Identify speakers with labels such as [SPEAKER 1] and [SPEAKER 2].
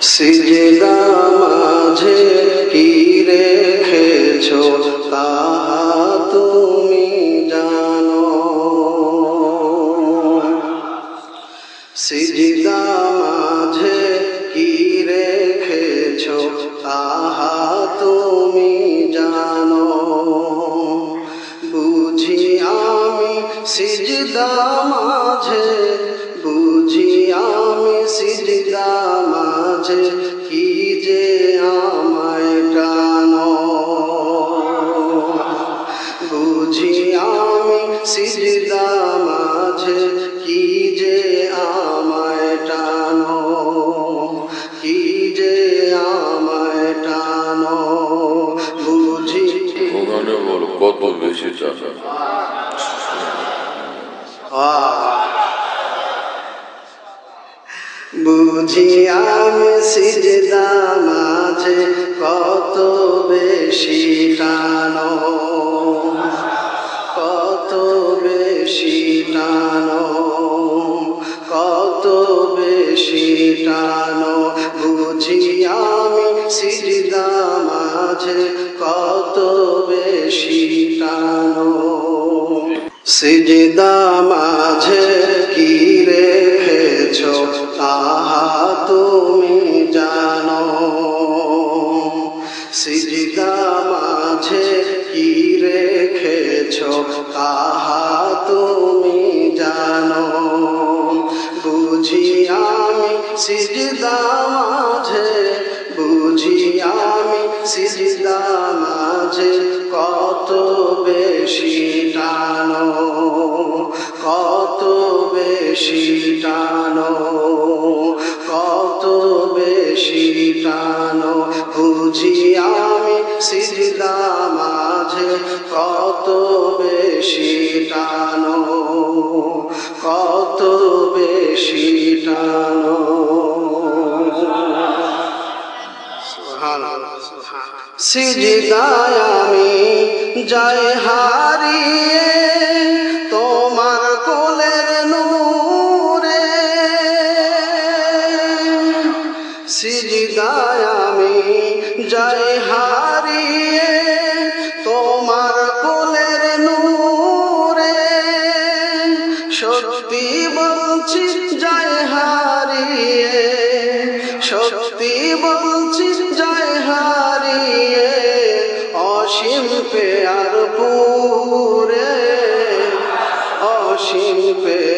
[SPEAKER 1] সিজদা মাঝে কি রেখেছ তাহা তুমি জানো। সিজদা মাঝে কি রেখেছ তাহা তুমি জানো। বুঝি আমি সিজদা মাঝে বুঝি আমি মাঝে কি যে আমায় টানো কি যে আমায় টানো বুঝি
[SPEAKER 2] ওখানে বল কত বেশি টাকা?
[SPEAKER 1] বুঝি আমি সিজদা মাঝে কত বেশি টানো। বেশি টানো বুঝি আমি সিজদা মাঝে কত বেশি টানো। সিজদা মাঝে কি রেখেছ, তাহা তুমি জানো। সিজদা মাঝে কি রেখেছ, তাহা তুমি সিজদা মাঝে বুঝি আমি সিজদা মাঝে কত বেশি টানো, কত বেশি টানো, কত বেশি টানো, বুঝি আমি সিজদা মাঝে কত বেশি টানো, কত বেশি টানো। সিজদায় আমি যাই হারিয়ে তোমার কোলের নূরে। সিজদায় আমি যাই হারিয়ে তোমার কোলের নূরে। সত্যি বলছি যাই হারিয়ে, সত্যি অসীম পেয়ার পুরে অসীম পেয়ার